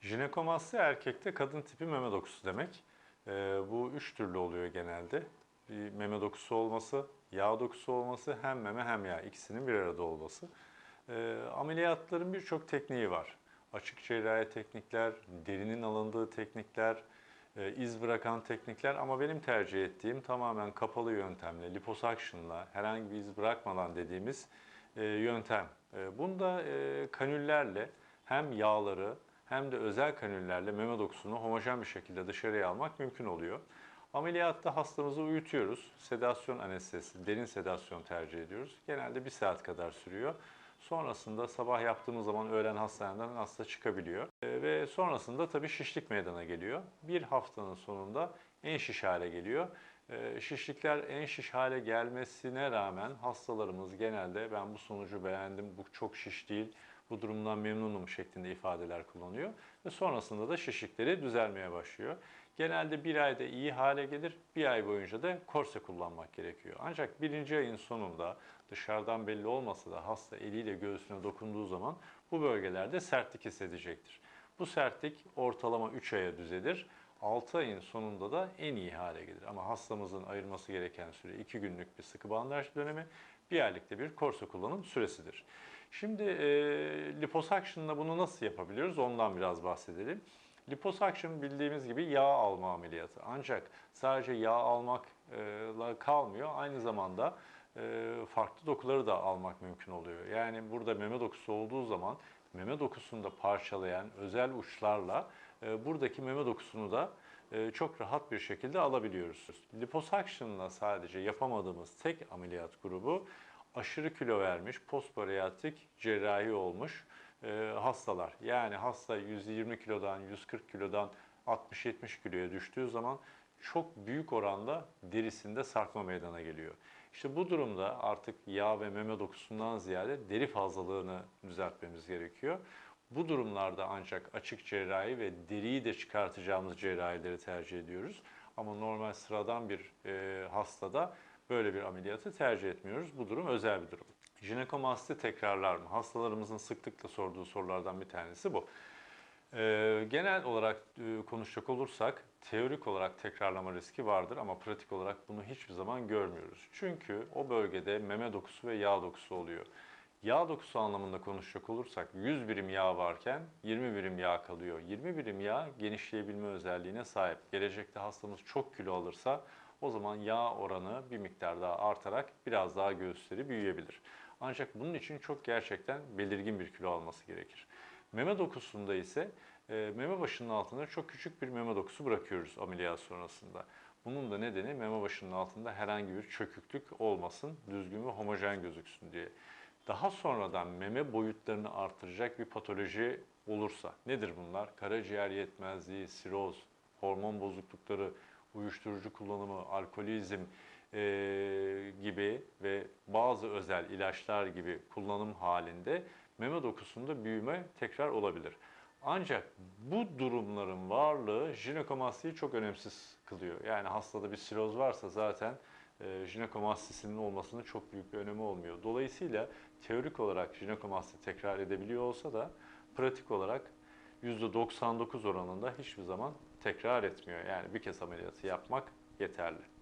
Jinekomasti erkekte kadın tipi meme dokusu demek. Ee, bu üç türlü oluyor genelde. Bir meme dokusu olması, yağ dokusu olması, hem meme hem yağ ikisinin bir arada olması. Ee, ameliyatların birçok tekniği var. Açık cerrahi teknikler, derinin alındığı teknikler, e, iz bırakan teknikler ama benim tercih ettiğim tamamen kapalı yöntemle, liposakşınla, herhangi bir iz bırakmadan dediğimiz e, yöntem. E, Bunda e, kanüllerle hem yağları hem de özel kanüllerle meme dokusunu homojen bir şekilde dışarıya almak mümkün oluyor. Ameliyatta hastamızı uyutuyoruz. Sedasyon anestezisi, derin sedasyon tercih ediyoruz. Genelde bir saat kadar sürüyor. Sonrasında sabah yaptığımız zaman öğlen hastaneden hasta çıkabiliyor. E, Ve sonrasında tabii şişlik meydana geliyor. Bir haftanın sonunda en şiş hale geliyor. E, Şişlikler en şiş hale gelmesine rağmen hastalarımız genelde ben bu sonucu beğendim, bu çok şiş değil, bu durumdan memnunum şeklinde ifadeler kullanıyor. Ve sonrasında da şişlikleri düzelmeye başlıyor. Genelde bir ayda iyi hale gelir, bir ay boyunca da korse kullanmak gerekiyor. Ancak birinci ayın sonunda dışarıdan belli olmasa da hasta eliyle göğsüne dokunduğu zaman bu bölgelerde sertlik hissedecektir. Bu sertlik ortalama 3 aya düzelir. 6 ayın sonunda da en iyi hale gelir. Ama hastamızın ayırması gereken süre 2 günlük bir sıkı bandaj dönemi, bir aylık bir korse kullanım süresidir. Şimdi e, liposakşınla bunu nasıl yapabiliyoruz ondan biraz bahsedelim. Liposakşın bildiğimiz gibi yağ alma ameliyatı. Ancak sadece yağ almakla kalmıyor. Aynı zamanda e, farklı dokuları da almak mümkün oluyor. Yani burada meme dokusu olduğu zaman meme dokusunu da parçalayan özel uçlarla e, buradaki meme dokusunu da e, çok rahat bir şekilde alabiliyoruz. Liposakşınla sadece yapamadığımız tek ameliyat grubu aşırı kilo vermiş, postbariyatrik cerrahi olmuş e, hastalar. Yani hasta 120 kilodan 140 kilodan 60-70 kiloya düştüğü zaman çok büyük oranda derisinde sarkma meydana geliyor. İşte bu durumda artık yağ ve meme dokusundan ziyade deri fazlalığını düzeltmemiz gerekiyor. Bu durumlarda ancak açık cerrahi ve deriyi de çıkartacağımız cerrahileri tercih ediyoruz. Ama normal sıradan bir e, hastada böyle bir ameliyatı tercih etmiyoruz. Bu durum özel bir durum. Jinekomasti tekrarlar mı? Hastalarımızın sıklıkla sorduğu sorulardan bir tanesi bu. Ee, genel olarak e, konuşacak olursak teorik olarak tekrarlama riski vardır ama pratik olarak bunu hiçbir zaman görmüyoruz. Çünkü o bölgede meme dokusu ve yağ dokusu oluyor. Yağ dokusu anlamında konuşacak olursak 100 birim yağ varken 20 birim yağ kalıyor. 20 birim yağ genişleyebilme özelliğine sahip. Gelecekte hastamız çok kilo alırsa o zaman yağ oranı bir miktar daha artarak biraz daha göğüsleri büyüyebilir. Ancak bunun için çok gerçekten belirgin bir kilo alması gerekir. Meme dokusunda ise e, meme başının altında çok küçük bir meme dokusu bırakıyoruz ameliyat sonrasında. Bunun da nedeni meme başının altında herhangi bir çöküklük olmasın, düzgün ve homojen gözüksün diye. Daha sonradan meme boyutlarını artıracak bir patoloji olursa nedir bunlar? Karaciğer yetmezliği, siroz, hormon bozuklukları, uyuşturucu kullanımı, alkolizm e, gibi ve bazı özel ilaçlar gibi kullanım halinde meme dokusunda büyüme tekrar olabilir. Ancak bu durumların varlığı jinekomastiyi çok önemsiz kılıyor. Yani hastada bir siroz varsa zaten e, jinekomastisinin olmasının çok büyük bir önemi olmuyor. Dolayısıyla teorik olarak jinekomasti tekrar edebiliyor olsa da pratik olarak %99 oranında hiçbir zaman tekrar etmiyor. Yani bir kez ameliyatı yapmak yeterli.